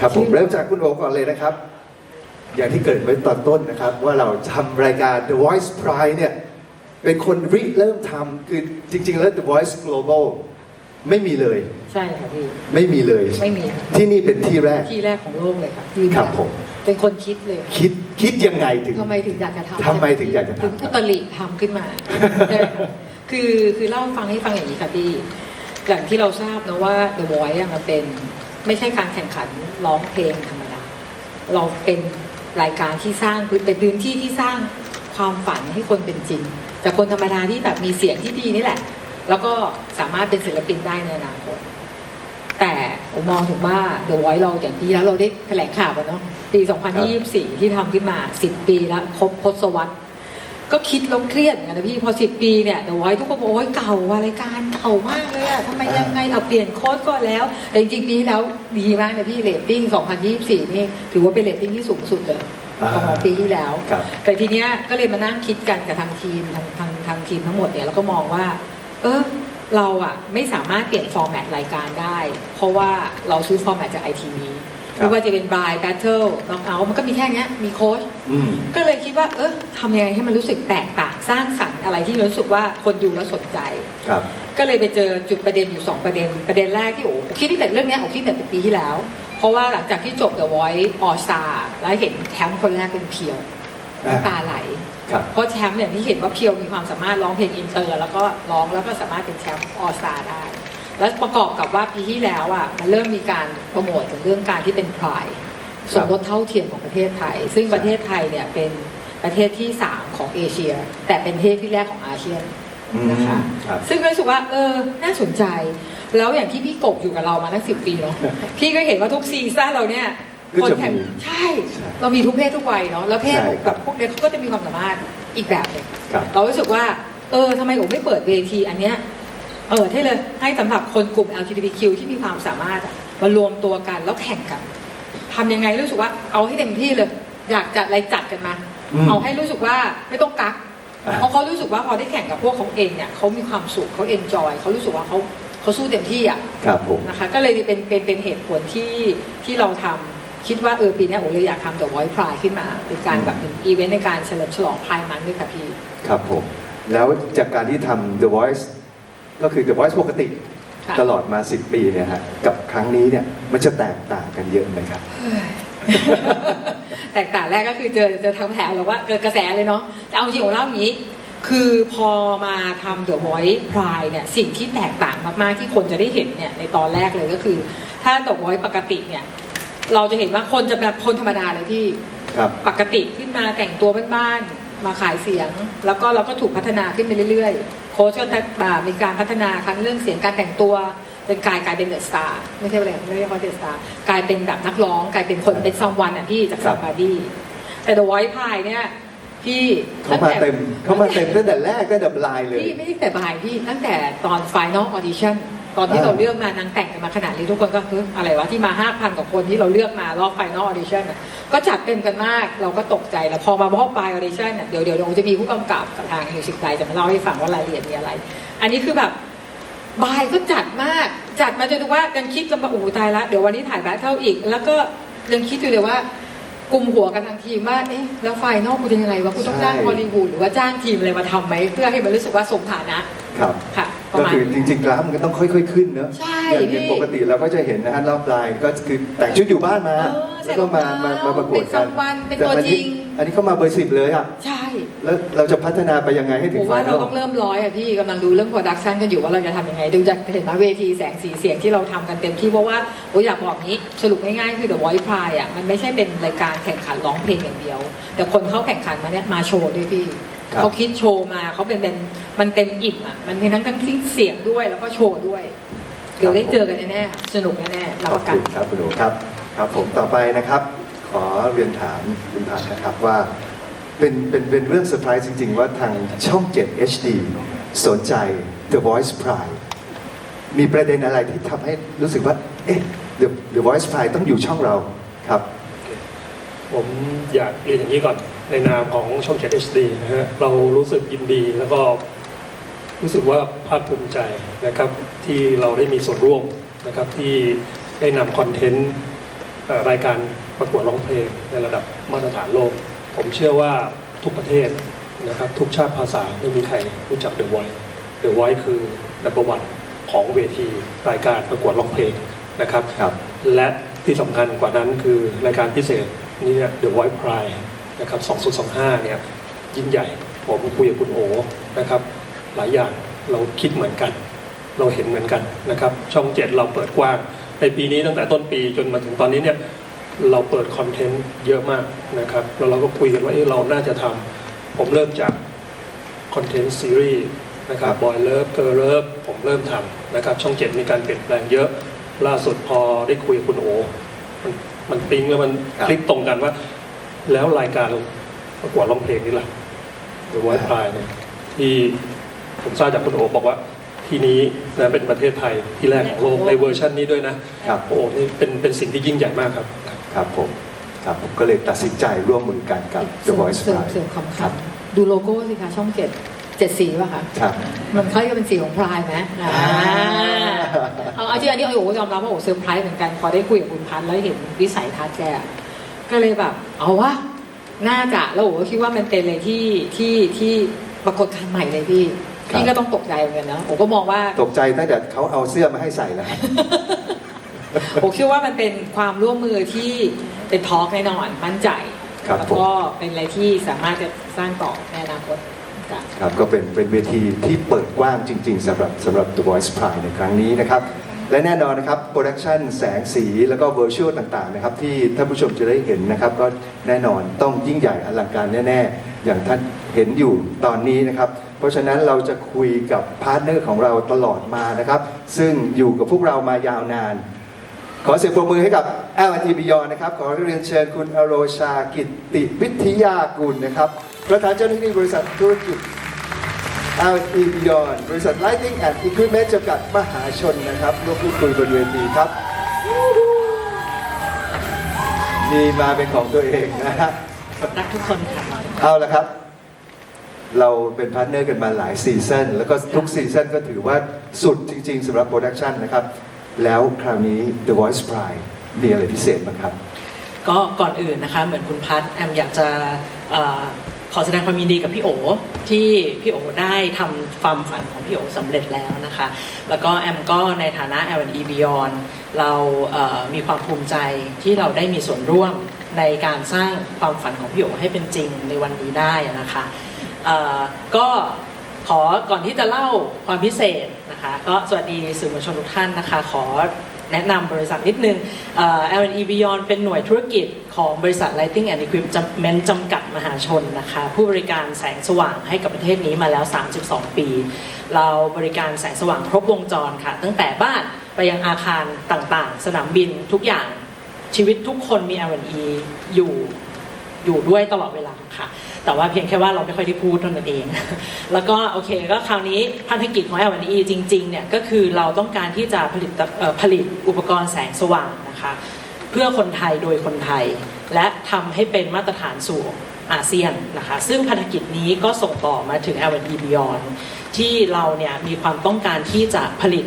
ครับผมเริ่มจากคุณโอก่อนเลยนะครับ อย่างที่เกริดไว้ตอนต้นนะครับ ว่าเราทำรายการ The Voice Pride เนี่ยเป็นคนริเริ่มทำคือจริง ๆ แล้ว The Voice Global ไม่มีเลย ใช่ค่ะพี่ ไม่มีเลย ไม่มีค่ะที่นี่เป็นที่แรก ที่แรกของโลกเลยค่ะที่ครับผม เป็นคนคิดเลยคิดคิดยังไงถึง ทำไมถึงอยากจะทำทำไมถึงอยากจะทำ ถึงอุตริทำขึ้นมาใช่ค่ะคือคือเล่าให้ฟังให้ฟังอย่างนี้ค่ะพี่อย่างที่เราทราบนะว่า The Voice อะมันเป็น ไม่ใช่การแข่งขัน ร้องเพลงธรรมดา เราเป็นรายการที่สร้างคือเป็นพื้นที่ที่สร้างความฝันให้คนเป็นจริง จากคนธรรมดาที่แบบมีเสียงที่ดีนี่แหละ แล้วก็สามารถเป็นศิลปินได้ในอนาคตแต่ผมมองถึงว่า The Voice เราอย่างที่แล้วเราได้แถลงข่าวกันเนาะปี 2024 ที่ทำขึ้นมา 10 ปีแล้วครบทศวรรษ ก็คิดแล้วเครียดเหมือนกันนะพี่พอ10ปีเนี่ย The Voice ทุกคนบอกโอ้ยเก่าว่ะรายการเก่ามากเลยอะทำไมยังไงเอาเปลี่ยนโค้ดก็แล้ว แต่จริงๆปีที่แล้วดีมากนะพี่เรตติ้ง 2024 นี่ถือว่าเป็นเรตติ้งที่สูงสุดเลยของปีที่แล้ว ครับแต่ทีเนี้ยก็เลยมานั่งคิดกันกับทางทีมทางทางทางทีมทั้งหมดเนี่ยแล้วก็มองว่า เออเราอะไม่สามารถเปลี่ยนฟอร์แมตรายการได้ เพราะว่าเราซื้อฟอร์แมตจากไอทีวีครับ ไม่ว่าจะเป็นบายแบทเทิลน็อกเอา มันก็มีแค่เนี้ยมีโค้ชอืม ก็เลยคิดว่า เออทำยังไงให้มันรู้สึกแตกต่างสร้างสรรค์อะไรที่รู้สึกว่าคนดูแล้วสนใจ ครับ ก็เลยไปเจอจุดประเด็นอยู่สองประเด็น ประเด็นแรกที่โอ้คิดตั้งแต่เรื่องเนี้ยโอ้คิดตั้งแต่ปีที่แล้ว เพราะว่าหลังจากที่จบ The Voice All Star แล้วเห็นแชมป์คนแรกเป็นเพียวอ่าน้ำตาไหล ครับ เพราะแชมป์เนี่ยที่เห็นว่าเพียวมีความสามารถร้องเพลงอินเตอร์ แล้วก็ร้องแล้วก็สามารถเป็นแชมป์ออสตาได้ แล้วประกอบกับว่าปีที่แล้วอะมันเริ่มมีการโปรโมทถึงเรื่องการที่เป็นพรายสมรสเท่าเทียมของประเทศไทย ซึ่งประเทศไทยเนี่ยเป็นประเทศที่3ของเอเชีย แต่เป็นประเทศที่แรกของอาเซียนนะคะอืมครับซึ่งรู้สึกว่าเออน่าสนใจ แล้วอย่างที่พี่กบอยู่กับเรามาตั้งสิบปีเนาะพี่ก็เห็นว่าทุกซีซั่นเราเนี่ยก็จะแข่งมีใช่ เรามีทุกเพศทุกวัยเนาะแล้วเพศใช่แบบพวกเนี้ยเขาก็จะมีความสามารถอีกแบบหนึ่งครับเรารู้สึกว่าเออทำไมผมไม่เปิดเวทีอันเนี้ย เปิดให้เลยให้สำหรับคนกลุ่ม LGBTQ ที่มีความสามารถอะมารวมตัวกันแล้วแข่งกันทำยังไงรู้สึกว่าเอาให้เต็มที่เลย อยากจัดอะไรจัดกันมาอืมเอาให้รู้สึกว่าไม่ต้องกักอ่าเพราะเขารู้สึกว่าพอได้แข่งกับพวกเขาเองเนี่ยเขามีความสุขเขาเอนจอยเขารู้สึกว่าเขาเขาสู้เต็มที่อะครับผมนะคะก็เลยเป็นเป็นเป็นเหตุผลที่ที่เราทำคิดว่าเออปีเนี้ยผมเลยอยากทำ The Voice Pride ขึ้นมาเป็นการแบบเป็นอีเวนต์ในการเฉลิมฉลองพายมันด้วยค่ะพี่ ครับผม แล้วจากการที่ทำ The Voice ก็คือ The Voice ปกติค่ะ ตลอดมา 10 ปีเนี่ยฮะกับครั้งนี้เนี่ยมันจะแตกต่างกันเยอะไหมครับ แตกต่างแรกก็คือเจอเจอทางแผลหรือว่าเกิดกระแสเลยเนาะแต่เอาจริงของเล่าอย่างนี้ คือพอมาทำ The Voice Pride เนี่ยสิ่งที่แตกต่างมากๆที่คนจะได้เห็นเนี่ยในตอนแรกเลยก็คือ ถ้า The Voice ปกติเนี่ยเราจะเห็นว่าคนจะแบบคนธรรมดาเลยที่ ครับ ปกติขึ้นมาแต่งตัวบ้านๆมาขายเสียง แล้วก็เราก็ถูกพัฒนาขึ้นไปเรื่อยๆโค้ชก็แบบมีการพัฒนาทั้งเรื่องเสียงการแต่งตัวเป็นกลายกลายเป็นเดอะสตาร์ไม่ใช่อะไรไม่ใช่คอเดอะสตาร์กลายเป็นแบบนักร้องกลายเป็นคนเป็นซัมวันอะพี่จากครัซับมบาดี้แต่เดอะไวท์พายเนี่ยพี่เขามาเต็มเขามาเต็มตั้งแต่แรกตั้งแต่ปลายเลยพี่ไม่ได้แต่บายพี่ตั้งแต่ตอน Final Audition ตอน ที่อ่าเราเลือกมานางแต่งกันมาขนาดนี้ทุกคนก็เฮ้ยอะไรวะที่มา5,000กว่าคนที่เราเลือกมารอบ Final Audition น่ะก็จัดเต็มกันมากเราก็ตกใจแล้วพอมารอบปลาย Audition น่ะเดี๋ยวเดี๋ยวเดี๋ยวจะมีผู้กำกับกับทางมิวสิกไทยจะมาเล่าให้ฟังว่ารายละเอียดมีอะไร อันนี้คือแบบบายก็จัดมาก จัดมาจนถึงว่ากันคิดกันมาโอ้โหตายละเดี๋ยววันนี้ถ่ายแบทเทิลอีก แล้วก็ยังคิดอยู่เลยว่ากลุ่มหัวกันทางทีมว่าเอ๊ะแล้วไฟนอลกูจะยังไงวะกูต้องจ้างใช่ฮอลลีวูดหรือว่าจ้างทีมอะไรมาทำไหมเพื่อให้มันรู้สึกว่าสมฐานะครับค่ะประ ก็มาณคือจริงๆกราฟมันก็ต้องค่อย ๆ ขึ้นเนอะใช่อย่างพี่อย่างปกติเราก็จะเห็นนะฮะรอบปลายก็คือแต่งชุดอยู่บ้านมา เออใส่แล้วก็มารองเท้ามามาประกวดกันเป็นซัมวันเป็นแต่ตัวอัจริง อันนี้เขามาเบอร์สิบเลยอะใช่แล้วเราจะพัฒนาไปยังไงให้ถึผงมไฟว่านเราอล ต้องเริ่มร้อยอะพี่กำลังดูเรื่องโปรดักชันกันอยู่ว่าเราจะทำยังไงดูจากเห็นไหมเวทีแสงสีเสียงที่เราทำกันเต็มที่เพราะว่าโอ้ยอยากบอกนี้สรุปง่ายๆคือ The Voice Pride อะมันไม่ใช่เป็นรายการแข่งขันร้องเพลงอย่างเดียว แต่คนเข้าแข่งขันมาเนี่ยมาโชว์ด้วยพี่ครับ เขาคิดโชว์มาเขาเป็นเป็นมันเต็มอิ่มอะมันมีทั้งทั้งที่เสียงด้วยแล้วก็โชว์ด้วย เดี๋ยวได้เจอกันแน่ๆสนุกแน่ๆรับขปอบระกัคุนณครับคุณหนูครับครับ ผมต่อไปนะครับ ขอเรียนถามคุณพันธ์นะครับว่าเป็นเป็นเป็นเรื่องเซอร์ไพรส์จริง ๆ ว่าทางช่อง 7 HD สนใจ The Voice Pride มีประเด็นอะไรที่ทำให้รู้สึกว่า เอ๊ะ The The Voice Pride ต้องอยู่ช่องเราครับ ผมอยากเรียนอย่างนี้ก่อน ในนามของช่องเจ็ด HD นะฮะเรารู้สึกยินดีแล้วก็รู้สึกว่าภาคภูมิใจนะครับที่เราได้มีส่วนร่วมนะครับที่ได้นำคอนเทนต์เอ่อรายการประกวดร้องเพลงในระดับมาตรฐานโลก ผมเชื่อว่าทุกประเทศนะครับทุกชาติภาษาไม่มีใครรู้จัก The Voice The Voice คือ number one ของเวทีรายการประกวดร้องเพลงนะครับครับและที่สำคัญกว่านั้นคือรายการพิเศษนี่เนี่ย The Voice Pride นะครับ2025 เนี่ยยิ่งใหญ่ ผมคุยกับคุณโอนะครับ หลายอย่างเราคิดเหมือนกัน เราเห็นเหมือนกันนะครับ ช่องเจ็ดเราเปิดกว้าง ในปีนี้ตั้งแต่ต้นปีจนมาถึงตอนนี้เนี่ยเราเปิดคอนเทนต์เยอะมากนะครับ แล้วเราก็คุยกันว่าเอ๊ะเราน่าจะทำผมเริ่มจากคอนเทนต์ซีรีส์นะครับบอยเลิฟเกอร์เลิฟผมเริ่มทำนะครับ ช่องเจ็ดมีการเปลี่ยนแปลงเยอะ ล่าสุดพอได้คุยกับคุณโอ มันมันปิ๊งแล้วมันครับคลิกตรงกันว่า แล้วรายการประกวดร้องเพลงนี่ล่ะ The Voice Pride เนี่ยที่ผมทราบจากคุณโอบอกว่า ที่นี้นะเป็นประเทศไทยที่แรกของโลกในเวอร์ชันนี้ด้วยนะครับ โอ้นี่เป็นเป็นสิ่งที่ยิ่งใหญ่มากครับ ครับผมครับผมก็เลยตัดสินใจร่วมมือกันกับ The Voice เสริม Pride เสริมคำครัคับดูโลโก้สิคะช่องเจ็ดเจ็ดสีป่ะคะครับ มันคล้ายกับเป็นสีของพรายไหมอ่าเอาเอาจริงอันนี้โอ้โหยอมรับว่าโอ้โหเซอร์ไพรส์เหมือนกันพอได้คุยกับคุณพันธ์แล้วเห็นวิสัยทัศน์แก ก็เลยแบบ เอาวะน่าจะแล้วโอ้โหก็คิดว่ามันเป็นเลยที่ที่ที่ปรากฏการณ์ใหม่เลยพี่ครับ พี่ก็ต้องตกใจเหมือนกันนะโอ้ก็มองว่าตกใจตั้งแต่เขาเอาเสื้อมาให้ใส่แล้วโอ้คิดว่ามันเป็นความร่วมมือที่เป็นทอล์กแน่นอนมั่นใจครับ แล้วผมก็เป็นอะไรที่สามารถจะสร้างต่อในอนาคตค่ะครับก็เป็นเป็นเวทีที่เปิดกว้างจริง ๆสำหรับสำหรับ The Voice Pride ในครั้งนี้นะครับ และแน่นอนนะครับโปรดักชันแสงสีแล้วก็เวอร์ชวลต่างๆนะครับที่ท่านผู้ชมจะได้เห็นนะครับก็แน่นอนต้องยิ่งใหญ่อลังการแน่ๆ อย่างท่านเห็นอยู่ตอนนี้นะครับ เพราะฉะนั้นเราจะคุยกับพาร์ทเนอร์ของเราตลอดมานะครับ ซึ่งอยู่กับพวกเรามายาวนาน ขอเสียงปรบมือให้กับ l อ b ยอนะครับ ขอเรียนเชิญคุณอโรชากิตติวิทยากุลนะครับประธานเจ้าหน้าที่บริษัทธุรกิจ l อ b ยอนบริษัท Lighting and Equipment จำกัดมหาชนนะครับร่วมพูดคุยบนเวทีครับมีมาเป็นของตัวเองนะฮะรักทุกคนค่ะเอาละครับ เราเป็นพาร์ทเนอร์กันมาหลายซีซันแล้วก็ทุกซีซันก็ถือว่าสุดจริง ๆสำหรับโปรดักชันนะครับ แล้วคราวนี้ The Voice Pride มีอะไรพิเศษบ้างครับ ก็ก่อนอื่นนะคะ เหมือนคุณพัฒแอมอยากจะเออ ขอแสดงความยินดีกับพี่โอที่พี่โอได้ทำความฝันของพี่โอสำเร็จแล้วนะคะ แล้วก็แอมก็ในฐานะ L&E Beyond เราเอ่อมีความภูมิใจที่เราได้มีส่วนร่วมในการสร้างความฝันของพี่โอให้เป็นจริงในวันนี้ได้นะคะก็ขอก่อนที่จะเล่าความพิเศษนะคะก็สวัสดีสื่อมวลชนทุกท่านนะคะ ขอแนะนำบริษัทนิดนึงเอ่อ L&E Beyond เป็นหน่วยธุรกิจ ของบริษัท Lighting and Equipment จำกัดมหาชนนะคะ ผู้บริการแสงสว่างให้กับประเทศนี้มาแล้ว 32 ปี เราบริการแสงสว่างครบวงจรค่ะ ตั้งแต่บ้านไปยังอาคารต่างๆ สนามบินทุกอย่างชีวิตทุกคนมี L&E อยู่อยู่ด้วยตลอดเวลาค่ะ แต่ว่าเพียงแค่ว่าเราไม่ค่อยได้พูดเท่านั้นเอง แล้วก็โอเคก็คราวนี้พันธกิจของ L&E จริงๆเนี่ยก็คือเราต้องการที่จะผลิตผลิตอุปกรณ์แสงสว่างนะคะ เพื่อคนไทยโดยคนไทย และทำให้เป็นมาตรฐานสู่อาเซียนนะคะ ซึ่งภารกิจนี้ก็ส่งต่อมาถึง L&E Beyond ที่เราเนี่ยมีความต้องการที่จะผลิต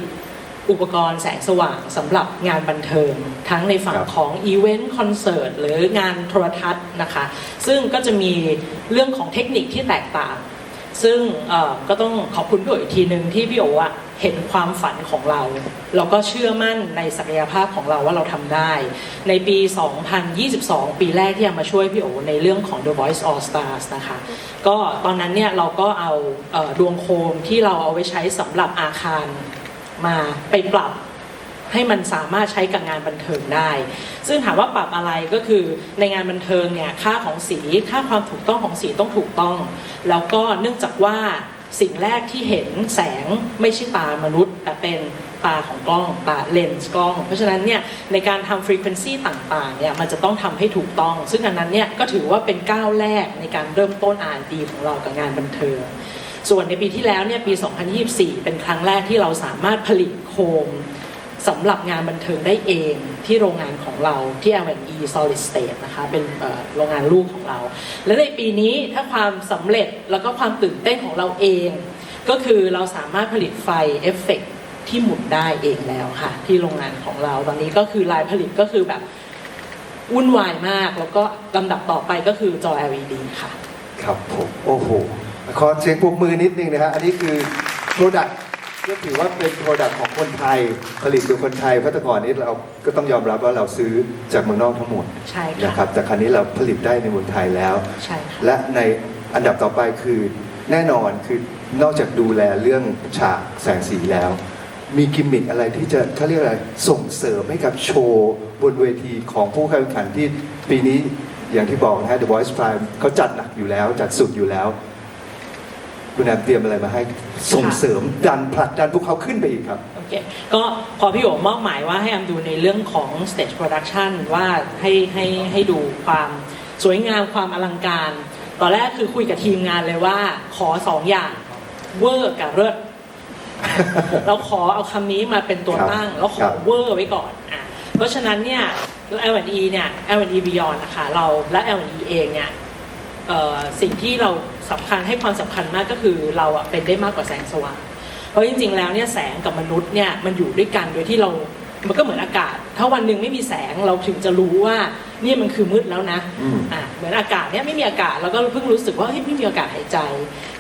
อุปกรณ์แสงสว่างสำหรับงานบันเทิง ทั้งในฝั่งครับของอีเวนต์คอนเสิร์ตหรืองานโทรทัศน์นะคะ ซึ่งก็จะมีเรื่องของเทคนิคที่แตกต่าง ซึ่งเอ่อก็ต้องขอบคุณพี่โออีกทีหนึ่งที่พี่โออะ เห็นความฝันของเรา เราก็เชื่อมั่นในศักยภาพของเราว่าเราทำได้ ในปี 2022 ปีแรกที่เอามาช่วยพี่โอในเรื่องของ The Voice All Stars นะคะ ก็ตอนนั้นเนี่ยเราก็เอาเออดวงโคมที่เราเอาไว้ใช้สำหรับอาคารมาไปปรับให้มันสามารถใช้กับงานบันเทิงได้ ซึ่งถามว่าปรับอะไรก็คือในงานบันเทิงเนี่ยค่าของสีค่าความถูกต้องของสีต้องถูกต้อง แล้วก็เนื่องจากว่า สิ่งแรกที่เห็นแสงไม่ใช่ตามนุษย์ แต่เป็นตาของกล้องตาเลนส์กล้อง เพราะฉะนั้นเนี่ยในการทำฟรีเควนซีต่างๆเนี่ยมันจะต้องทำให้ถูกต้อง ซึ่งอันนั้นเนี่ยก็ถือว่าเป็นก้าวแรกในการเริ่มต้นอ่านดีของเรากับงานบันเทิงส่วนในปีที่แล้วเนี่ยปี 2024 เป็นครั้งแรกที่เราสามารถผลิตโคม สำหรับงานบันเทิงได้เองที่โรงงานของเราที่ L&E Solid State นะคะเป็นโรงงานลูกของเรา และในปีนี้ถ้าความสำเร็จแล้วก็ความตื่นเต้นของเราเอง ก็คือเราสามารถผลิตไฟเอฟเฟกต์ที่หมุนได้เองแล้วค่ะ ที่โรงงานของเราตอนนี้ก็คือลายผลิตก็คือแบบวุ่นวายมาก แล้วก็ลำดับต่อไปก็คือจอ LED ค่ะ ครับผม โอ้โห ขอเสียงปรบมือนิดนึงนะฮะอันนี้คือ Product ก็ ถือว่าเป็น Product ของคนไทยผลิตโดยคนไทยเพราะแต่ก่อนนี้เราก็ต้องยอมรับว่าเราซื้อจากเมืองนอกทั้งหมดใช่นะคค่ะรับแต่ครั้นี้เราผลิตได้ในเมืองไทยแล้ว ใช่ค่ะ และในอันดับต่อไปคือแน่นอนคือนอกจากดูแลเรื่องฉากแสงสีแล้ว มีกิมมิคอะไรที่จะเขาเรียกอะไรส่งเสริมให้กับโชว์บนเวทีของผู้แข่งขันที่ปีนี้อย่างที่บอกนะฮะ The Voice Prime เขาจัดหนักอยู่แล้ว จัดสุดอยู่แล้ว คุณแอมเตรียมอะไรมาให้ส่งเสริมดันผลักดันพวกเขาขึ้นไปอีกครับ โอเค ก็พอพี่โอ๋มอบหมายว่าให้แอมดูในเรื่องของ stage production ว่าให้ให้ให้ดูความสวยงามความอลังการ ตอนแรกคือคุยกับทีมงานเลยว่าขอสองอย่างเวอร์กับเลิศเราขอเอาคำนี้มาเป็นตัวตั้ง แล้วขครัอบเวอร์ไว้ก่อนอะเพราะฉะนั้นเนี่ย L&E เนี่ย L&E Beyond นะคะเราและ L&E เองเนี่ยเอ่อสิ่งที่เรา สำคัญให้ความสำคัญมากก็คือเราอะเป็นได้มากกว่าแสงสว่าง เพราะจริง ๆ แล้วเนี่ยแสงกับมนุษย์เนี่ยมันอยู่ด้วยกันโดยที่เรา มันก็เหมือนอากาศ ถ้าวันหนึ่งไม่มีแสงเราถึงจะรู้ว่านี่มันคือมืดแล้วนะอืมอะเหมือนอากาศเนี่ยไม่มีอากาศเราก็เพิ่งรู้สึกว่าเฮ้ยไม่มีอากาศหายใจ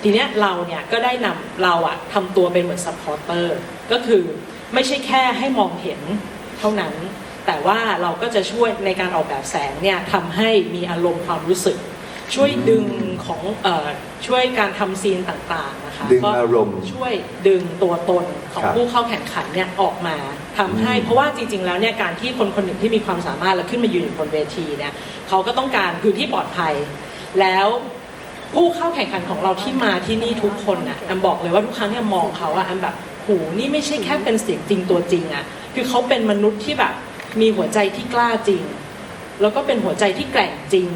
ทีเนี้ยเราเนี่ยก็ได้นำเราอะทำตัวเป็นเหมือนซัพพอร์เตอร์ก็คือไม่ใช่แค่ให้มองเห็นเท่านั้น แต่ว่าเราก็จะช่วยในการออกแบบแสงเนี่ยทำให้มีอารมณ์ความรู้สึก ช่วยดึงของเอ่อช่วยการทำซีนต่างๆนะคะดึงก็อารมณ์ช่วยดึงตัวตนของครับผู้เข้าแข่งขันเนี่ยออกมาทำให้ อืม เพราะว่าจริงๆแล้วเนี่ยการที่คนคนหนึ่งที่มีความสามารถแล้วขึ้นมายืนอยู่บนเวทีเนี่ยเขาก็ต้องการพื้นที่ปลอดภัย แล้วผู้เข้าแข่งขันของเราที่มาที่นี่ทุกคนน่ะแอมบอกเลยว่าทุกครั้งเนี่ยมองเขาอะแอมแบบโหนี่ไม่ใช่แค่เป็นเสียงจริงตัวจริงอะคือเขาเป็นมนุษย์ที่แบบมีหัวใจที่กล้าจริง แล้วก็เป็นหัวใจที่แกร่งจริง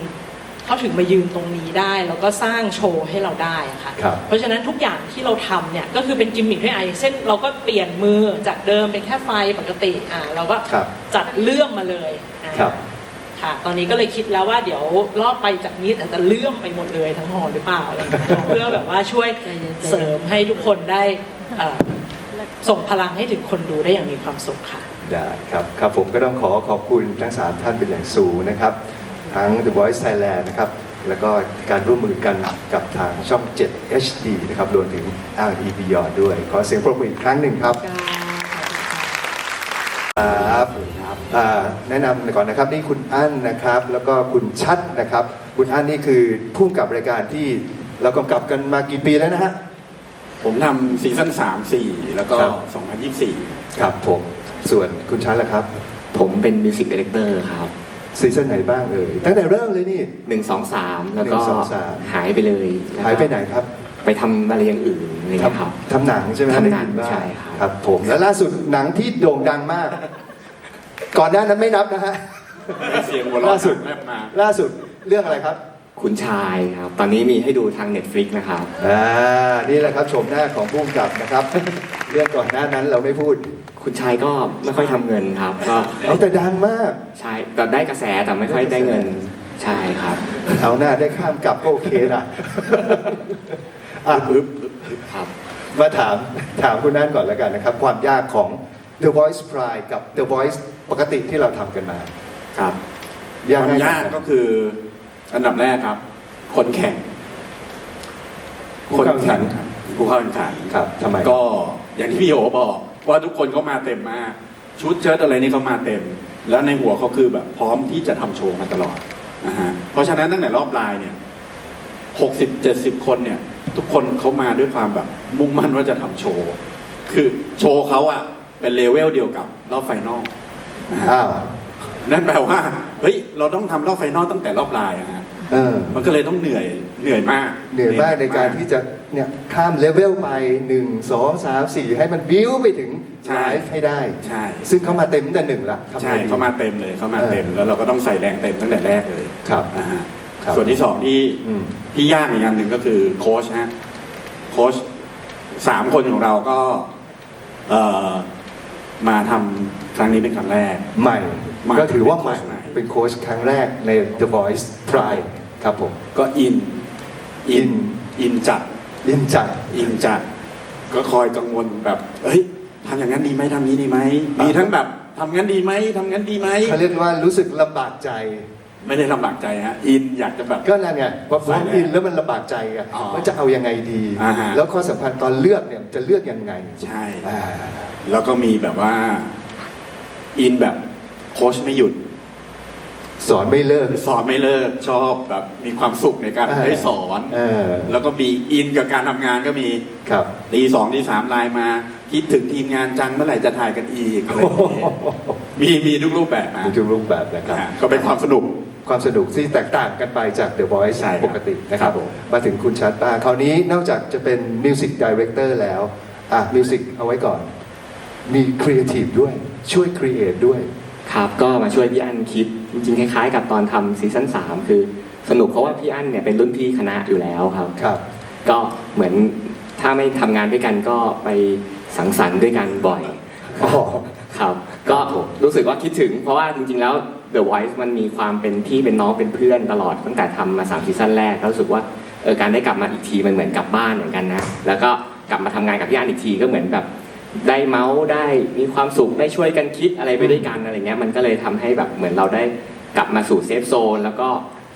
เขาถึงมายืนตรงนี้ได้ แล้วก็สร้างโชว์ให้เราได้อะค่ะ ครับ เพราะฉะนั้นทุกอย่างที่เราทำเนี่ยก็คือเป็นกิมมิคด้วยไอะอย่างเช่นเราก็เปลี่ยนมือจากเดิมเป็นแค่ไฟปกติอ่าเราก็ครับ จัดเลื่อมมาเลยอ่า ครับ ค่ะ ตอนนี้ก็เลยคิดแล้วว่าเดี๋ยวรอบไปจากนี้แต่จะเลื่อมไปหมดเลยทั้งหอหรือเปล่าอะไรอย่างเงี้ยเพื่อแบบว่าช่วยใจเย็นๆเสริมให้ทุกคนได้เอ่อส่งพลังให้ถึงคนดูได้อย่างมีความสุขค่ะ ได้ครับครับผมก็ต้องขอขอบคุณทั้งสามท่านเป็นอย่างสูงนะครับ ทั้ง The Voice Thailand นะครับ แล้วก็การร่วมมือกันกับทางช่อง 7 HD นะครับรวมถึง RE Beyond ด้วย ขอเสียงปรบมืออีกครั้งหนึ่งครับครับอ่าแนะนำก่อนนะครับนี่คุณอั้นนะครับ แล้วก็คุณชัดนะครับ คุณอั้นนี่คือผู้กำกับรายการที่เรากำกับกันมากี่ปีแล้วนะฮะผมทำซีซั่นสามสี่แล้วก็ครับสองพันยี่สี่ครับผมส่วนคุณชัดล่ะครับ ผมเป็นมิวสิกดีเลกเตอร์ครับ ซีซั่นไหนบ้างเอ่ยตั้งแต่เริ่มเลยนี่ หนึ่งสองสามแล้วก็หนึ่งสองสาม หายไปเลยแล้วก็หายไปไหนครับไปทำอะไรอย่างอื่นอะไรอย่างเงี้ยครับ ทำหนังใช่ไหมทำหนังได้ยิบ้าใช่ครับ ครับผมแล้วล่าสุดหนังที่โด่งดังมาก ก่อนหน้านั้นไม่นับนะฮะ เสียงหัวเราะล่าสุดแรบมา ล่าสุดเรื่องอะไรครับคุณชายครับ ตอนนี้มีให้ดูทาง Netflix นะครับ อ่านี่แหละครับชมหน้าของผู้กำกับนะครับ เรื่องก่อนหน้านั้นเราไม่พูด คุณชายก็ไม่ค่อยทำเงินครับ ก็เอาแต่ดังมาก ใช่แต่ได้กระแสแต่ไม่ค่อยได้เงินใช่ครับ เอาหน้าได้ข้ามกลับก็โอเคนะอะปึ๊บครับ มาถามถามคุณนั่นก่อนแล้วกันนะครับ ความยากของ The Voice Pride กับ The Voice ปกติที่เราทำกันมา ครับยากความง่ายยากก็คืออันดับแรกครับ คนแข่ง ผู้เข้าแข่งขันครับผู้เข้าแข่งขันครับทำไม ก็อย่างที่พี่โอบอก ว่าทุกคนเขามาเต็มมากชุดเชิ้ตอะไรนี่เขามาเต็ม แล้วในหัวเขาคือแบบพร้อมที่จะทำโชว์มาตลอดนะฮะเพราะฉะนั้นตั้งแต่รอบลายเนี่ยหกสิบเจ็ดสิบคนเนี่ย ทุกคนเขามาด้วยความแบบ มุ่งมั่นว่าจะทำโชว์ คือโชว์เขาอะเป็นเลเวลเดียวกับรอบไฟนอลนะฮะอ้าวนั่นแปลว่าเฮ้ยเราต้องทำรอบไฟนอลตั้งแต่รอบลายอะฮะ เออ มันก็เลยต้องเหนื่อยเหนื่อยมากเหนื่อยมากในการที่จะเนี่ยข้ามเลเวลไปหนึ่งสองสามสี่ให้มันบิ้วไปถึงใช่ไลฟ์ให้ได้ ใช่ ซึ่งเขามาเต็มตั้งแต่หนึ่งละทำไงใช่ดีเขามาเต็มเลยเขามาเต็มแล้วเราก็ต้องใส่แรงเต็มตั้งแต่แรกเลยครับนะฮะครับส่วนที่สองที่อืมที่ยากอีกอันหนึ่งก็คือโค้ชฮะโค้ชสามคนของเราก็เอ่อมาทำครั้งนี้เป็นครั้งแรก ใหม่ใหม่ก็ถือว่าใหม่เป็นโค้ชใหม่ เป็นโค้ชครั้งแรกใน The Voice Pride ครับผม ก็อิน อิน อินจัดยินจัด อินจัด ก็คอยกังวลแบบเฮ้ยทำอย่างนั้นดีไหมทำนี้ดีไหม มีทั้งแบบทำงั้นดีไหมทำงั้นดีไหมเขาเรียกว่ารู้สึกลำบากใจ ไม่ได้ลำบากใจฮะ อินอยากจะแบบ ก็นั่นไงพอฟ้องใช่อินแล้วมันลำบากใจไงอ๋อว่าจะเอายังไงดีอ่าฮะแล้วข้อสำคัญตอนเลือกเนี่ยจะเลือกยังไง ใช่อ่าแล้วก็มีแบบว่า อินแบบโค้ชไม่หยุด สอนไม่เลิก สอนไม่เลิกชอบแบบมีความสุขในการเออได้สอนเออแล้วก็มีอินกับการทำงานก็มีครับตีสองตีสามไลน์มา คิดถึงทีมงานจังเมื่อไหร่จะถ่ายกันอีกอะไรอย่างเงี้ยมีมีทุกรูปแบบนะมีทุกรูปแบบนะครับ นะฮะก็เป็นความสนุก ความสนุกที่แตกต่างกันไปจาก The Voice ใช่ครับปกตินะครับครับผม มาถึงคุณชัดบ้างคราวนี้นอกจากจะเป็นมิวสิกดีเรคเตอร์แล้ว อะมิวสิกเอาไว้ก่อน มีครีเอทีฟด้วยช่วยครีเอทด้วย ครับก็มาช่วยพี่อั้นคิดจริงๆคล้ายๆ กับตอนทำซีซั่น3คือสนุกเพราะว่าพี่อั้นเนี่ยเป็นรุ่นพี่คณะอยู่แล้วครับครับ ก็เหมือนถ้าไม่ทำงานด้วยกันก็ไปสังสรรค์ด้วยกันบ่อยอ๋อครับ ก็รู้สึกว่าคิดถึง เพราะว่าจริงๆแล้ว The Voice มันมีความเป็นพี่เป็นน้องเป็นเพื่อนตลอดตั้งแต่ทำมาสามซีซั่นแรกแล้วรู้สึกว่าเออการได้กลับมาอีกทีมันเหมือนกลับบ้านเหมือนกันนะ แล้วก็กลับมาทำงานกับพี่อันอีกทีก็เหมือนแบบ ได้เมาส์ได้มีความสุขได้ช่วยกันคิดอะไรไปด้วยกันอะไรเงี้ยมันก็เลยทำให้แบบเหมือนเราได้กลับมาสู่เซฟโซนแล้วก็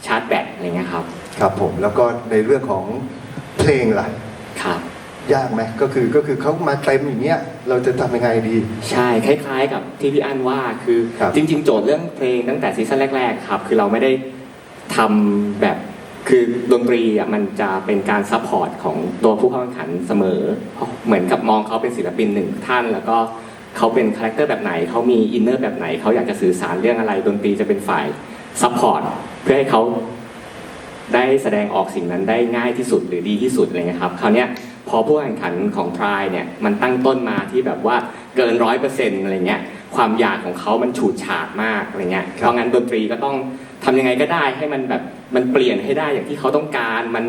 ชาร์จแบตอะไรเงี้ยครับครับผมแล้วก็ในเรื่องของเพลงล่ะ ครับ ยากไหมก็คือก็คือเขามาเต็มอย่างเงี้ยเราจะทำยังไงดี ใช่คล้ายๆ กับที่พี่อั้นว่าคือครับจริง ๆ โจทย์เรื่องเพลงตั้งแต่ซีซั่นแรก ๆ ครับ คือเราไม่ได้ทำแบบ คือดนตรีอะมันจะเป็นการซัพพอร์ตของตัวผู้เข้าแข่งขันเสมอ เหมือนกับมองเขาเป็นศิลปินหนึ่งท่าน แล้วก็เขาเป็นคาแรคเตอร์แบบไหนเขามีอินเนอร์แบบไหนเขาอยากจะสื่อสารเรื่องอะไรดนตรีจะเป็นฝ่ายซัพพอร์ตเพื่อให้เขาได้แสดงออกสิ่งนั้นได้ง่ายที่สุดหรือดีที่สุดอะไรเงี้ยครับคราวเนี้ยพอผู้แข่งขันของทรายเนี่ยมันตั้งต้นมาที่แบบว่าเกินร้อยเปอร์เซ็นต์อะไรเงี้ยความอยากของเขามันฉูดฉาดมากอะไรเงี้ยครับเพราะงั้นดนตรีก็ต้องทำยังไงก็ได้ให้มันแบบ มันเปลี่ยนให้ได้อย่างที่เขาต้องการ มัน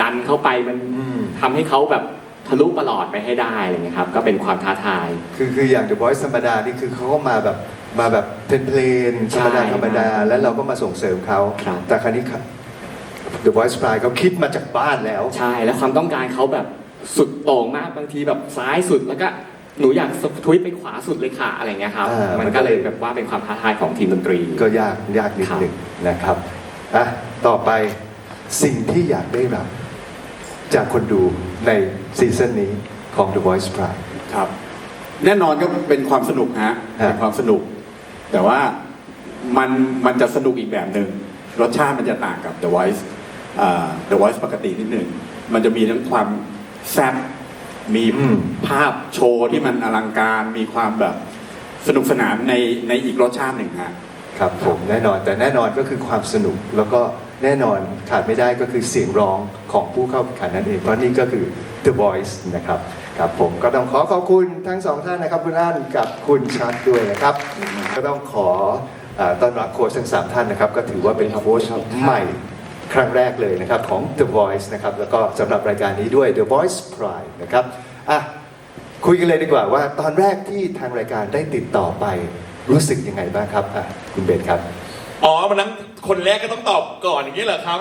ดันเข้าไปมันอืมทำให้เขาแบบทะลุประหลอดไปให้ได้อะไรเงี้ยครับ ก็เป็นความท้าทาย คือคืออย่าง The Voice ธรรมดานี่คือเขาก็มาแบบมาแบบเพลนๆธรรมดาใช่ธรรมดา แล้วเราก็มาส่งเสริมเขาครับแต่ครั้นี้ครับ The Voice Pride เขาคิดมาจากบ้านแล้ว ใช่ แล้วความต้องการเขาแบบสุดโต่งมากบางทีแบบซ้ายสุดแล้วก็หนูอยากทวิตไปขวาสุดเลยค่ะอะไรเงี้ยครับอ่ามัมันนก็ก็เลเลยยแบบว่าเป็นความท้าทายของทีมดนตรี ก็ยากยากนิดหนึ่งนะครับ อะต่อไปสิ่งที่อยากได้รับ จากคนดูในซีซั่นนี้ของ The Voice Pride ครับ แน่นอนก็เป็นความสนุกฮะฮะ เป็นความสนุก แต่ว่ามันมันจะสนุกอีกแบบหนึ่งรสชาติมันจะต่างกับ The Voice อ่า The Voice ปกตินิดหนึ่งมันจะมีทั้งความแซ่บมีอืม ภาพโชว์ที่มันอลังการมีความแบบสนุกสนานในในอีกรสชาติหนึ่งฮะ ครับผมแน่นอนแต่แน่นอนก็คือความสนุกแล้วก็แน่นอนขาดไม่ได้ก็คือเสียงร้องของผู้เข้าแข่งขันนั่นเอง เพราะนี่ก็คือ The Voice นะครับครับผมก็ต้องขอขอบคุณทั้งสองท่านนะครับคุณอั้นกับคุณชัดด้วยนะครับ ก็ต้องขอต้อนรับโค้ชทั้งสามท่านนะครับ ก็ถือว่าเป็นโค้ชใหม่ครั้งแรกเลยนะครับของ The Voice นะครับแล้วก็สำหรับรายการนี้ด้วย The Voice Pride นะครับอะคุยกันเลยดีกว่าว่าตอนแรกที่ทางรายการได้ติดต่อไป รู้สึกยังไงบ้างครับอะคุณเบนครับ อ๋อมันนั้นคนแรกก็ต้องตอบก่อนอย่างนี้เหรอครับ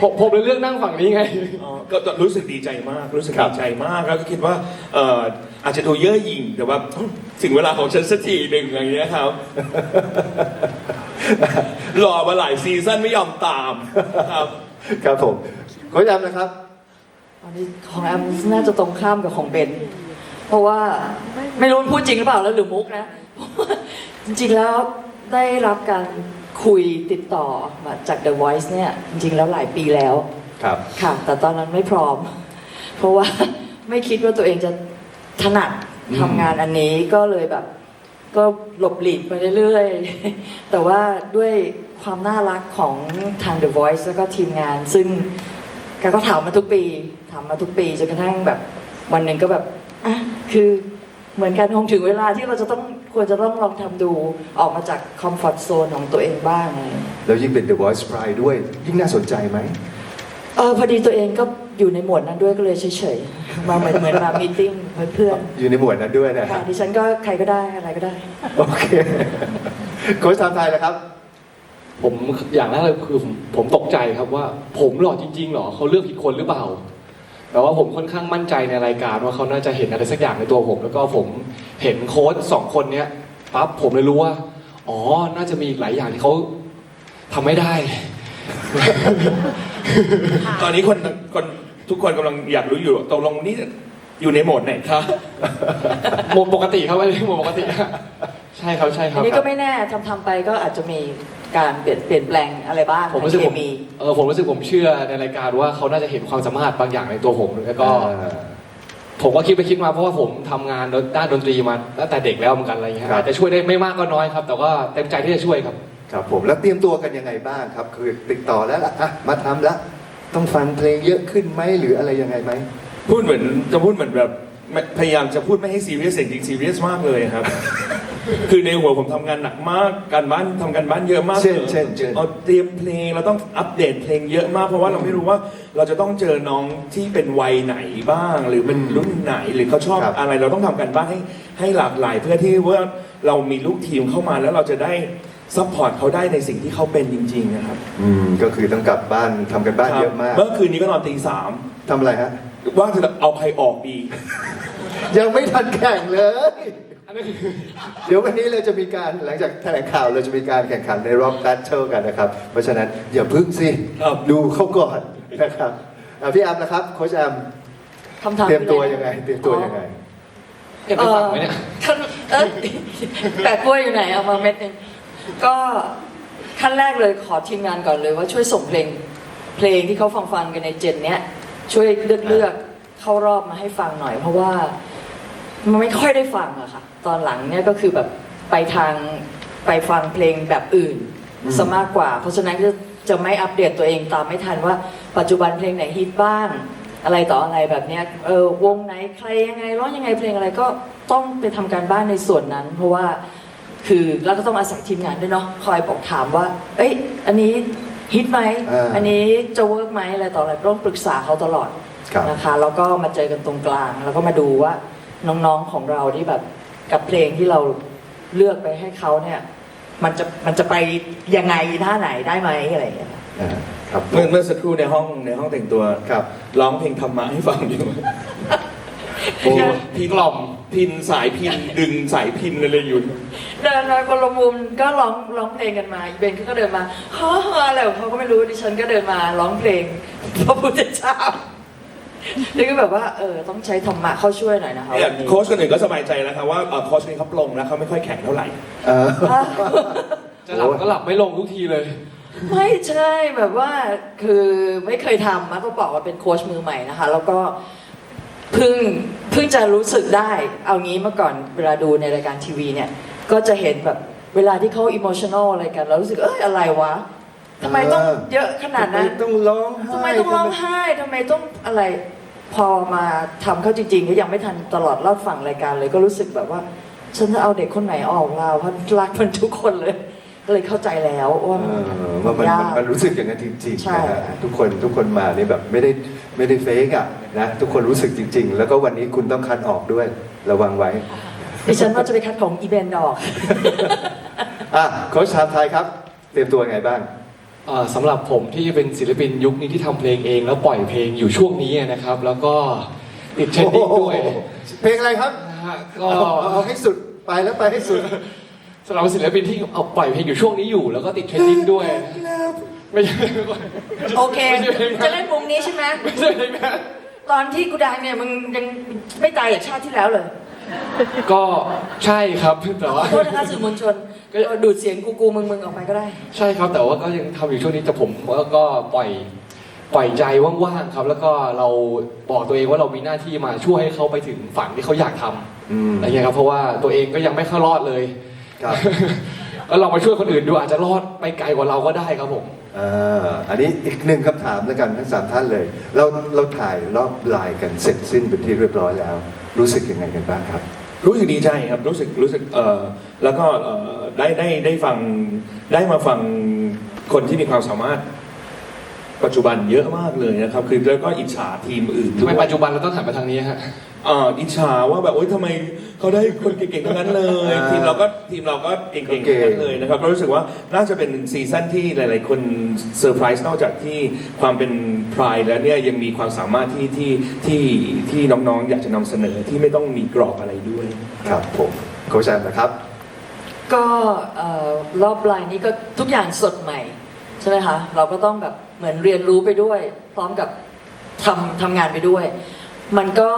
ผมผมเลยเลือกนั่งฝั่งนี้ไง อ๋อก็รู้สึกดีใจมากรู้สึกครับ ดีใจมากแล้วก็คิดว่าเอ่ออาจจะดูเย่อหยิ่งแต่ว่าถึงเวลาของฉันสักทีหนึ่งอย่างเงี้ยครับ รอมาหลายซีซั่นไม่ยอมตามครับ ครับผมโค้ชยำนะครับ อันนี้ของแอมน่าจะตรงข้ามกับของเบน เพราะว่าไม่รู้มันพูดจริงหรือเปล่าแล้วหรือมุกนะเพราะว่า จริงๆแล้วได้รับการคุยติดต่อมาจาก The Voice เนี่ย จริงๆแล้วหลายปีแล้วครับ ค่ะ แต่ตอนนั้นไม่พร้อม เพราะว่าไม่คิดว่าตัวเองจะถนัดทำงานอันนี้ก็เลยแบบ ก็หลบหลีกไปเรื่อยๆ แต่ว่าด้วยความน่ารักของทาง The Voice แล้วก็ทีมงาน ซึ่งแกก็ถามมาทุกปี ถามมาทุกปีจนกระทั่งแบบวันหนึ่งก็แบบอะคือเหมือนกันคงถึงเวลาที่เราจะต้อง ควรจะต้องลองทำดูออกมาจากคอมฟอร์ทโซนของตัวเองบ้างอะไรอย่างเงี้ยแล้วยิ่งเป็น The Voice Pride ด้วย ยิ่งน่าสนใจไหมเออพอดีตัวเองก็อยู่ในหมวดนั้นด้วยก็เลยเฉยๆ มาเหมือนเหมือนมามีติ้งเพื่อนอยู่ในหมวดนั้นด้วยนะๆคค่ะรับดิฉันก็ใครก็ได้อะไรก็ได้ โอเคโค้ชทำไทยแล้วครับ ผมอย่างแรกเลยคือผมผมตกใจครับว่า ผมหล่อจริงๆหรอเขาเลือกผิดคนหรือเปล่า แต่ว่าผมค่อนข้างมั่นใจในรายการว่าเขาน่าจะเห็นอะไรสักอย่างในตัวผม แล้วก็ผมเห็นโค้ชสองคนเนี้ยปั๊บผมเลยรู้ว่า อ๋อ น่าจะมีอีกหลายอย่างที่เขาทำไม่ได้ ตอนนี้คนคนทุกคนกำลังอยากรู้อยู่ตกลงนี่อยู่ในโหมดไหนครับโหมดปกติครับอันนี้โหมดปกติ ใช่ครับใช่คอัรันบนี้ก็ไม่แน่ทำทำไปก็อาจจะมี การเปลี่ยนเปลี่ยนแปลงอะไรบ้างผมรู้สึกเคผมมีเออผมรู้สึกผมเชื่อในรายการว่าเขาน่าจะเห็นความสามารถบางอย่างในตัวผมแล้วก็ ผมก็คิดไปคิดมาเพราะว่าผมทำงานด้านดนตรีมาตั้งแต่เด็กแล้วเหมือนกันอะไรอย่างเงี้ยครับ อาจจะช่วยได้ไม่มากก็น้อยครับ แต่ว่าเต็มใจที่จะช่วยครับ ครับผมแล้วเตรียมตัวกันยังไงบ้างครับ คือติดต่อแล้วล่ะอะมาทำแล้วต้องฟังเพลงเยอะขึ้นไหมหรืออะไรยังไงไหม พูดเหมือนจะพูดเหมือนแบบไม่พยายามจะพูดไม่ให้ซีเรียสแต่จริงซีเรียสมากเลยครับ คือในหัวผมทำงานหนักมาก การบ้านทำการบ้านเยอะมากเช่นเช่นเช่น เอาเตรียมเพลงเราต้องอัปเดตเพลงเยอะมาก เพราะว่าเราไม่รู้ว่าเราจะต้องเจอน้องที่เป็นวัยไหนบ้าง หรือเป็นรุ่นไหนหรือเขาชอบครับ อะไรเราต้องทำการบ้านให้ให้หลากหลาย เพื่อที่ว่าเรามีลูกทีมเข้ามาแล้วเราจะได้ซัพพอร์ตเขาได้ในสิ่งที่เขาเป็นจริงๆนะครับอืมก็คือต้องกลับบ้านทำกันบ้านเยอะมากเมื่อคืนนี้ก็นอนตีสามทำอะไรฮะ ว่าจะเอาใครออกดี ยังไม่ทันแข่งเลย เดี๋ยววันนี้เราจะมีการหลังจากแถลงข่าวเราจะมีการแข่งขันในรอบแบทเทิลกันนะครับ เพราะฉะนั้นอย่าพึ่งสิครับดูเขาก่อนนะครับอะพี่แอมนะครับโค้ชแอมคำถามเตรียมตัวคือยังไง เตรียมตัวยังไง เก็บไปฝังไว้เนี่ยขั้นเอ้ยแปะกล้วยอยู่ไหนเอามาเม็ดหนึงก็ขั้นแรกเลยขอทีมงานก่อนเลยว่าช่วยส่งเพลง เพลงที่เขาฟังฟังๆกันในเจนเนี้ยช่วยเลือกเลือกเข้ารอบมาให้ฟังหน่อย เพราะว่า มันไม่ค่อยได้ฟังอะค่ะ ตอนหลังเนี่ยก็คือแบบไปทางไปฟังเพลงแบบอื่นอืมซะมากกว่า เพราะฉะนั้นก็จะไม่อัปเดตตัวเองตามไม่ทันว่า ปัจจุบันเพลงไหนฮิตบ้าง อะไรต่ออะไรแบบเนี้ยเออวงไหนใครยังไงร้องยังไงเพลงอะไรก็ต้องไปทำการบ้านในส่วนนั้น เพราะว่าคือเราก็ต้องอาศัยทีมงานด้วยเนาะคอยบอกถามว่า เอ้ยอันนี้ฮิตไหมอ่าอันนี้จะเวิร์กไหมอะไรต่ออะไรต้องปรึกษาเขาตลอดครับนะคะแล้วก็มาเจอกันตรงกลาง แล้วก็มาดูว่า น้องๆของเราที่แบบกับเพลงที่เราเลือกไปให้เขาเนี่ย มันจะมันจะไปยังไงท่าไหนได้ไหมอะไรอย่างเงี้ยอ่าครับผเมื่อมเมื่อสักครู่ในห้องในห้องแต่งตัวครับร้องเพลงธรรมะให้ฟังอยู่โอ้พินกล่อมพินสายพินดึงสายพินอะไรอยู่เดินมาคนละมุมก็ร้องร้องเพลงกันมาอีเบนก็เดินมาฮ่าฮ่าอะไรของเขาก็ไม่รู้ดิฉันก็เดินมาร้องเพลงพระพุทธเจ้า นี่ก็แบบว่าเออต้องใช้ธรรมะเข้าช่วยหน่อยนะคะเนี่ยวันนี้ โค้ชคนอื่นก็สบายใจแล้วครับว่าเอ่อโค้ชนี้เขาปลงแล้วเขาไม่ค่อยแข็งเท่าไหร่ เอออะจะหลับก็หลับไม่ลงทุกทีเลย ไม่ใช่แบบว่าคือไม่เคยทำมาต้องบอกว่าเป็นโค้ชมือใหม่นะคะ แล้วก็เพิ่งเพิ่งจะรู้สึกได้ เอางี้เมื่อก่อนเวลาดูในรายการทีวีเนี่ย ก็จะเห็นแบบเวลาที่เขาอิโมชันอลอะไรกัน เรารู้สึกเอ้ยอะไรวะ ทำไมต้องเออเยอะขนาดนั้นทำไมต้องร้องไห้ทำไมต้องร้องไห้ทำไมต้องอะไรพอมาทำเข้าจริงๆก็ยังไม่ทันตลอดรอดฝั่งรายการเลยก็รู้สึกแบบว่า ฉันจะเอาเด็กคนไหนออกเราเพราะรักมันทุกคนเลย ก็เลยเข้าใจแล้วว่าเอมันอว่ามันยามันกมันรู้สึกอย่างนั้นจริงใช่ๆนะฮะทุกคนทุกคนมานี่แบบไม่ได้ไม่ได้เฟกอะนะทุกคนรู้สึกจริง ๆ แล้วก็วันนี้คุณต้องคัดออกด้วยระวังไว้ดิฉันว่าจะไปคัดของอีเวนต์ออกอะโค้ชชามไทยครับ เตรียมตัวยังไงบ้างเอ่อสำหรับผมที่เป็นศิลปินยุคนี้ที่ทำเพลงเอง แล้วปล่อยเพลงอยู่ช่วงนี้นะครับ แล้วก็ติดเทรนดิ้งด้วยโอ้โหเพลงอะไรครับนะฮะเอาก็เอาเอาให้สุดไปแล้วไปให้สุดสำหรับศิลปินที่เอาปล่อยเพลงอยู่ช่วงนี้อยู่ แล้วก็ติดเทรนดิ้งด้วย ไม่ใช่โอเค ไม่ใช่เพลงนั้นจะเล่นมุมนี้ใช่ไหม ไม่ใช่เพลงนั้นตอนที่กูดังเนี่ยมึงยังไม่ตายอย่างชาติที่แล้วเลยก็ใช่ครับแต่ขว่า อโทษนะคะสื่อมวลชน ก็เออดูดเสียงกูกูมึงมึงออกไปก็ได้ ใช่ครับ แต่ว่าก็ยังทำอยู่ช่วงนี้แต่ผมก็ปล่อยปล่อยใจว่างๆครับ แล้วก็เราบอกตัวเองว่าเรามีหน้าที่มาช่วยให้เขาไปถึงฝันที่เขาอยากทำอืมอะไรเงี้ยครับเพราะว่าตัวเองก็ยังไม่เข้ารอดเลยครับแล้วเรามาช่วยคนอื่นดูอาจจะรอดไปไกลกว่าเราก็ได้ครับผมอ่าอันนี้อีกหนึ่งคำถามแล้วกันทั้งสามท่านเลย เราเราถ่ายรอบไลน์กันเสร็จสิ้นเป็นที่เรียบร้อยแล้ว รู้สึกยังไงกันบ้างครับ รู้สึกดีใจครับรู้สึกรู้สึกเอ่อแล้วก็เอ่อได้ได้ได้ฟังได้มาฟังคนที่มีความสามารถ ปัจจุบันเยอะมากเลยนะครับ คือแล้วก็อิจฉาทีมอื่นทำด้วไมย ปัจจุบันเราต้องหันมาทางนี้ฮะ เอ่ออิจฉาว่าแบบโอ๊ยทำไมเขาได้คนเก่งๆทั้งนั้นเลย อ่าทีมเราก็ทีมเราก็เก่งๆทั้งนั้นเลยนะครับก็รู้สึกว่าน่าจะเป็นซีซั่นที่หลายๆ คนเซอร์ไพรส์นอกจากที่ความเป็นพรายแล้วเนี่ยยังมีความสามารถที่ที่ที่ที่น้องๆ อยากจะนำเสนอที่ไม่ต้องมีกรอบอะไรด้วย ครับผมโค้ชแอมนะครับ ก็เอ่อรอบลายนี้ก็ทุกอย่างสดใหม่ ใช่ไหมคะเราก็ต้องแบบเหมือนเรียนรู้ไปด้วย พร้อมกับทำทำงานไปด้วย มันก็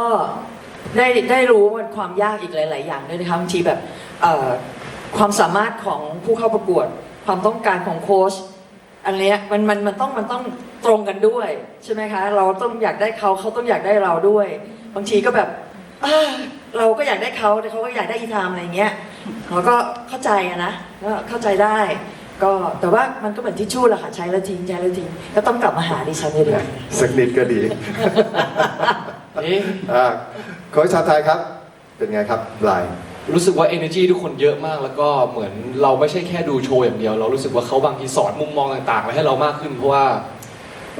ได้ได้รู้มันความยากอีกหลาย ๆ อย่างด้วยนะคะบางทีแบบความสามารถของผู้เข้าประกวด ความต้องการของโค้ชอันเนี้ยมันมันมันต้องมันต้องตรงกันด้วยใช่ไหมคะ เราต้องอยากได้เขาเขาต้องอยากได้เราด้วย บางทีก็แบบเราก็อยากได้เขาแต่เขาก็อยากได้อีทามอะไรเงี้ยเราก็เข้าใจนะก็เข้าใจได้ ก็แต่ว่ามันก็เหมือนทิชชู่แหละค่ะใช้แล้วทิ้งใช้แล้วทิ้งก็ต้องกลับมาหาดิฉันอยู่ดีสักนิดก็ดีเอ๊ะอ่าโค้ชชาวไทยครับ เป็นไงครับลาย รู้สึกว่า energy ทุกคนเยอะมากแล้วก็เหมือนเราไม่ใช่แค่ดูโชว์อย่างเดียว เรารู้สึกว่าเขาบางทีสอนมุมมองต่างๆไว้ให้เรามากขึ้นเพราะว่า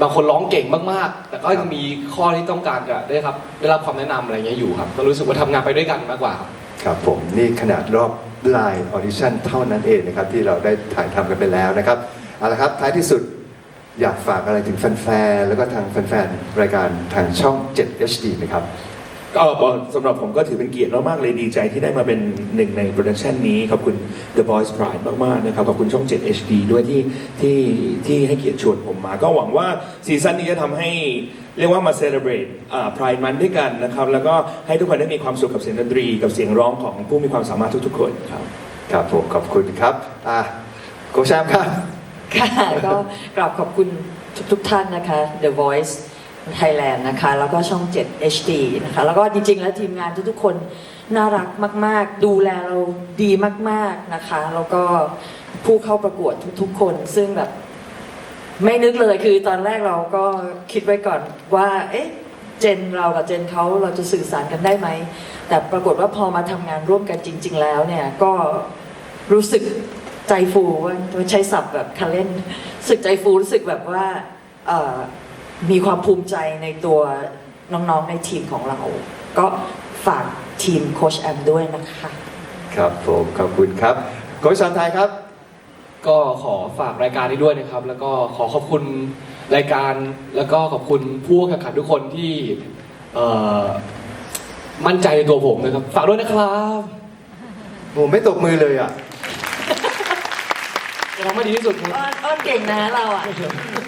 บางคนร้องเก่งมากๆ แต่ก็ยังมีข้อที่ต้องการจะได้รับ ได้รับความแนะนำอะไรเงี้ยอยู่ครับก็รู้สึกว่าทำงานไปด้วยกันมากกว่าครับ ครับผมนี่ขนาดรอบ ไลน์ออดิชั่นเท่านั้นเองนะครับที่เราได้ถ่ายทำกันไปแล้วนะครับเอาละครับท้ายที่สุดอยากฝากอะไรถึงแฟนๆแล้วก็ทางแฟนๆรายการทางช่อง 7 HD นะครับ ก็สำหรับผมก็ถือเป็นเกียรติมากๆเลยดีใจที่ได้มาเป็นหนึ่งในโปรดักชันนี้ ขอบคุณ The Voice Pride มากๆนะครับ ขอบคุณช่อง 7 HD ด้วยที่ที่ที่ให้เกียรติชวนผมมา ก็หวังว่าซีซั่นนี้จะทำให้เรียกว่ามาเซเลบรตพรายมันด้วยกันนะครับ แล้วก็ให้ทุกคนได้มีความสุขกับเสียงดนตรี กับเสียงร้องของผู้มีความสามารถทุกๆ คนครับครับผมขอบคุณครับอะโค้ชแชมป์ครับ ค่ะ ก็กราบขอบคุณทุกๆท่านนะคะ The Voice Thailand นะคะ แล้วก็ช่อง 7 HD นะคะ แล้วก็จริงๆ แล้วทีมงานทุกๆคนน่ารักมาก ๆ ดูแลเราดีมาก ๆนะคะ แล้วก็ผู้เข้าประกวดทุกๆ คน ซึ่งแบบไม่นึกเลยคือตอนแรกเราก็คิดไว้ก่อนว่า เอ๊ะ เจนเรากับเจนเขาเราจะสื่อสารกันได้ไหม แต่ปรากฏว่าพอมาทำงานร่วมกันจริง ๆ แล้วเนี่ยก็รู้สึกใจฟูว่าใช้ศัพท์แบบคาเล่นรู้สึกใจฟูรู้สึกแบบว่าเอ่อ มีความภูมิใจในตัวน้องๆในทีมของเรา ก็ฝากทีมโคชแอมด้วยนะคะ ครับผมขอบคุณครับโค้ชชาวไทยครับ ก็ขอฝากรายการนี้ด้วยนะครับ แล้วก็ขอขอบคุณรายการแล้วก็ขอบคุณผู้แข่งขันทุกคนที่เอ่อมั่นใจในตัวผมนะครับ ฝากด้วยนะครับผมไม่ตบมือเลยอะจะทำให้ดีที่สุดครับ อ้อนอ้อนเก่งนะเราอะ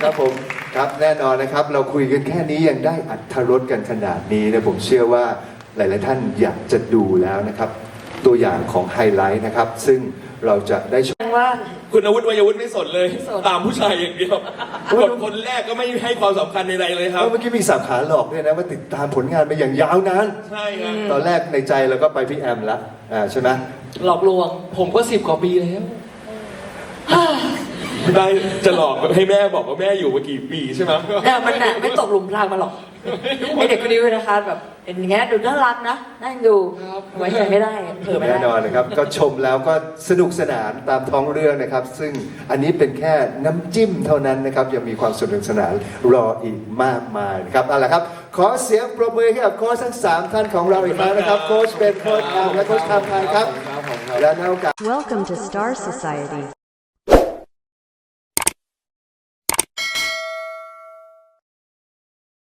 ครับผม ครับแน่นอนนะครับเราคุยกันแค่นี้ยังได้อัธรสกันขนาดนี้นะผมเชื่อว่าหลาย ๆ ท่านอยากจะดูแล้วนะครับ ตัวอย่างของไฮไลท์นะครับ ซึ่งเราจะได้ชมว่าคุณอาวุธวัยวุฒิไม่สนเลย ไม่สน ตามผู้ชายอย่างเดียวกดคนแรกก็ไม่ให้ความสำคัญใดๆเลยครับ เมื่อกี้มีสับขาหลอกด้วยนะว่าติดตามผลงานมาอย่างยาวนาน ใช่ครับตอนแรกในใจเราก็ไปพี่แอมละอ่าใช่ไหมหลอกลวง ผมก็สิบกว่าปีแล้ว ได้จะหลอกให้แม่บอกว่าแม่อยู่มากี่ปีใช่ไหมเนี่ยมันน่ะไม่ตกหลุมพรางมาหรอกไอเด็กคนนี้เลยนะคะแบบเป็นอย่างเงี้ยดูน่ารักนะนั่งดูไว้ใจไม่ได้เผลอไม่แน่ได้ นอนนะครับ ก็ชมแล้วก็สนุกสนานตามท้องเรื่องนะครับ ซึ่งอันนี้เป็นแค่น้ำจิ้มเท่านั้นนะครับ ยังมีความสนุกสนานรออีกมากมายนะครับเอาละครับ ขอเสียงปรบมือให้กับโค้ชทั้งสามท่านของเราอีกครั้งนะครับ โค้ชเป็นโค้ชแอมและโค้ชทามไทยครับ และในโอกาส Welcome to Star Society.